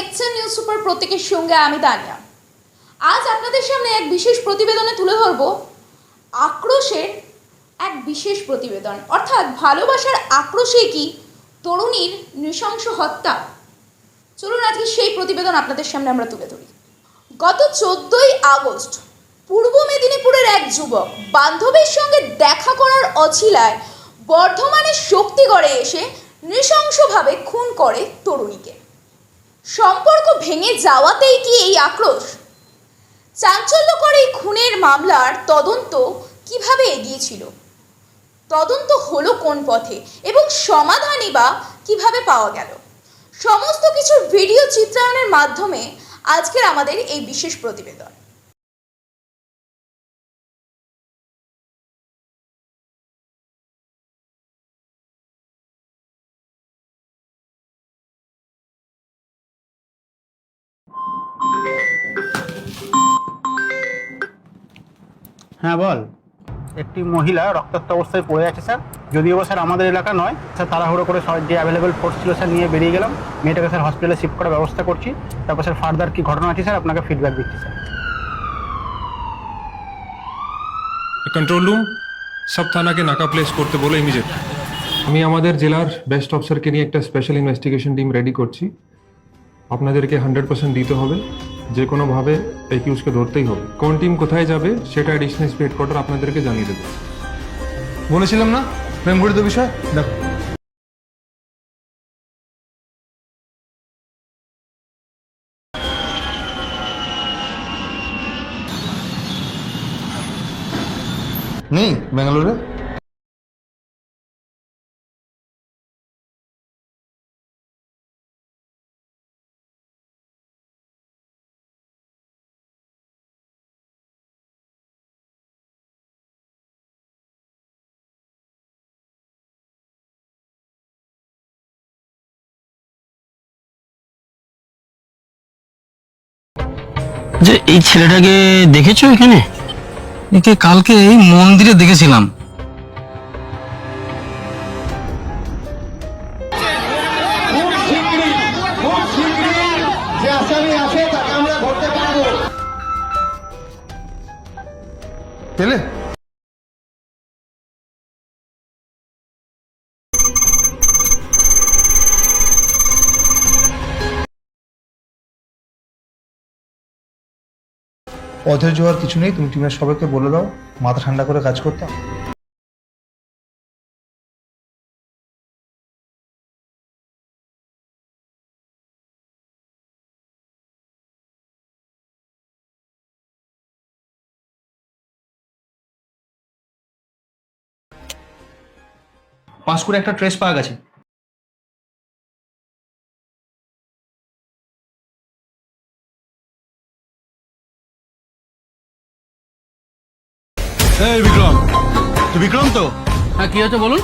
দেখছেন news super প্রত্যেকের সঙ্গে আমি তানিয়া আজ আপনাদের সামনে এক বিশেষ প্রতিবেদনে তুলে ধরব আক্রোশের এক বিশেষ প্রতিবেদন। অর্থাৎ ভালোবাসার আক্রোশে কি তরুণীর নৃশংস হত্যা? চলুন আজকে সেই প্রতিবেদন আপনাদের সামনে আমরা তুলে ধরি। গত চোদ্দই আগস্ট পূর্ব মেদিনীপুরের এক যুবক বান্ধবীর সঙ্গে দেখা করার অছিলায় বর্ধমানের শক্তিগড়ে এসে নৃশংসভাবে খুন করে তরুণীকে। সম্পর্ক ভেঙে যাওয়াতেই কি এই আক্রোশ? চাঞ্চল্যকর এই খুনের মামলার তদন্ত কীভাবে এগিয়েছিল? তদন্ত হলো কোন পথে এবং সমাধানই বা কীভাবে পাওয়া গেল? সমস্ত কিছুর ভিডিও চিত্রায়নের মাধ্যমে আজকের আমাদের এই বিশেষ প্রতিবেদন। হ্যাঁ বল। একটি মহিলা রক্তাক্ত অবস্থায় পড়ে আছে, স্যার। যদিও স্যার, আমাদের এলাকা নয়। স্যার, তাড়াহুড়ো করে সব যে অ্যাভেলেবেল ফোর্স ছিল, স্যার, নিয়ে বেরিয়ে গেলাম। মেয়েটাকে, স্যার হসপিটালে শিফট করার ব্যবস্থা করছি। তারপর, স্যার ফার্দার কি ঘটনা আছে, স্যার, আপনাকে ফিডব্যাক দিচ্ছি, স্যার। কন্ট্রোল রুম সব থানাকে নাকা প্লেস করতে বলে ইমিডিয়েট আমি আমাদের জেলার বেস্ট অফিসারকে নিয়ে একটা স্পেশাল ইনভেস্টিগেশন টিম রেডি করছি। আপনাদেরকে হান্ড্রেড পার্সেন্ট দিতে হবে। যে কোনোভাবে একিউজকে ধরতেই হবে। কোন টিম কোথায় যাবে, সেটা এডিশনাল এসপি হেডকোয়ার্টার আপনাদেরকে জানিয়ে দেবে। বলেছিলাম না? প্রেম গড়িত বিষয়? দেখো। নেই, ব্যাঙ্গালোরে? যে এই ছেলেটাকে দেখেছ এখানে? একে কালকে এই মন্দিরে দেখেছিলাম। অধৈর্য হওয়ার কিছু নেই, তুমি টিমের সবাইকে বলে দাও, মাথা ঠান্ডা করে কাজ করতে পাঁশকুড়ে একটা ট্রেস পাওয়া গেছে। বিক্রম তো? হ্যাঁ কি আছে বলুন?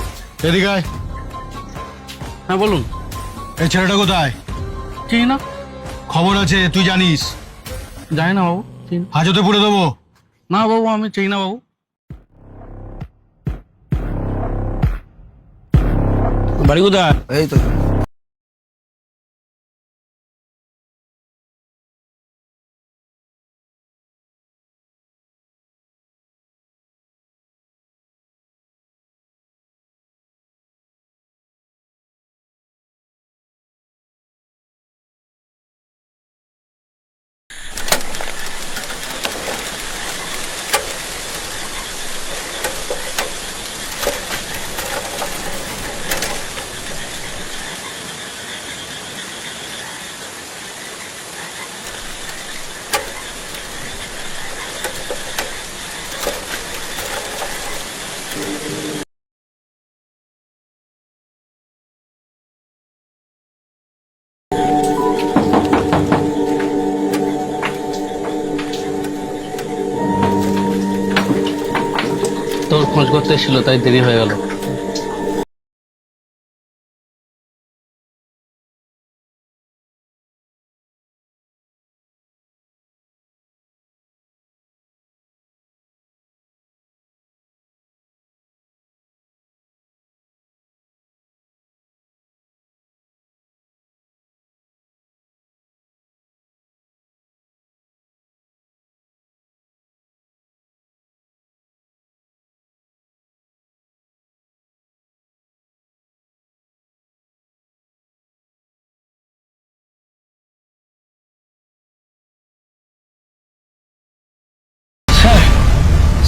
এদিকে আয়। হ্যাঁ বলুন। এই ছেলেটা কোথায়? চিনি না। খবর আছে তুই জানিস? জানি না বাবু চিনি। হাজতে পুড়ে দেবো। না বাবু আমি চিনি না বাবু। বাড়ি কোথায়? এই তো। খোঁজ করতে এসেছিল তাই দেরি হয়ে গেল।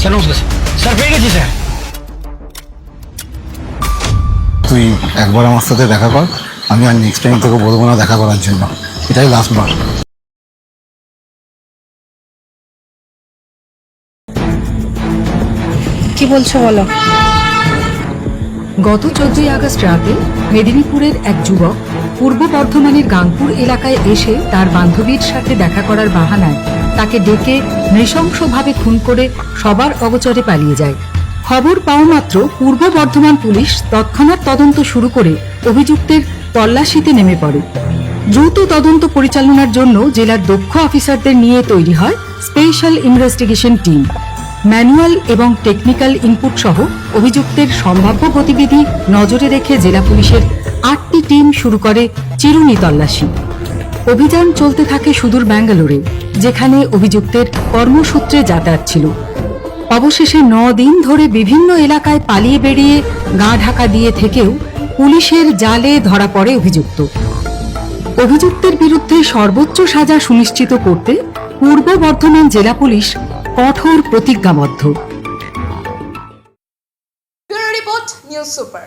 স্যার নমস্কার স্যার পেয়ে গেছি স্যার। তুই একবার আমার সাথে দেখা কর আমি আর নেক্সট টাইম তোকে বলব না দেখা করার জন্য। এটাই লাস্ট বার। কি বলছো বলো? গত চোদ্দই আগস্ট রাতে মেদিনীপুরের এক যুবক পূর্ব বর্ধমানের গাংপুর এলাকায় এসে তার বান্ধবীর সাথে দেখা করার বাহানায় তাকে ডেকে নৃশংসভাবে খুন করে সবার অগচরে পালিয়ে যায়। খবর পাওয়া মাত্র পূর্ব বর্ধমান পুলিশ তৎক্ষণাৎ তদন্ত শুরু করে অভিযুক্তের তল্লাশিতে নেমে পড়ে। দ্রুত তদন্ত পরিচালনার জন্য জেলার দক্ষ অফিসারদের নিয়ে তৈরি হয় স্পেশাল ইনভেস্টিগেশন টিম। ম্যানুয়াল এবং টেকনিক্যাল ইনপুট সহ অভিযুক্তের সম্ভাব্য গতিবিধি নজরে রেখে জেলা পুলিশের আটটি টিম শুরু করে চিরুনি তল্লাশি। অভিযান চলতে থাকে সুদূর ব্যাঙ্গালোরে, যেখানে অভিযুক্তের কর্মসূত্রে যাতায়াত ছিল। অবশেষে ন দিন ধরে বিভিন্ন এলাকায় পালিয়ে বেরিয়ে গা ঢাকা দিয়ে থেকেও পুলিশের জালে ধরা পড়ে অভিযুক্ত। অভিযুক্তের বিরুদ্ধে সর্বোচ্চ সাজা সুনিশ্চিত করতে পূর্ব বর্ধমান জেলা পুলিশ কঠোর প্রতিজ্ঞাবদ্ধ। Report, news super.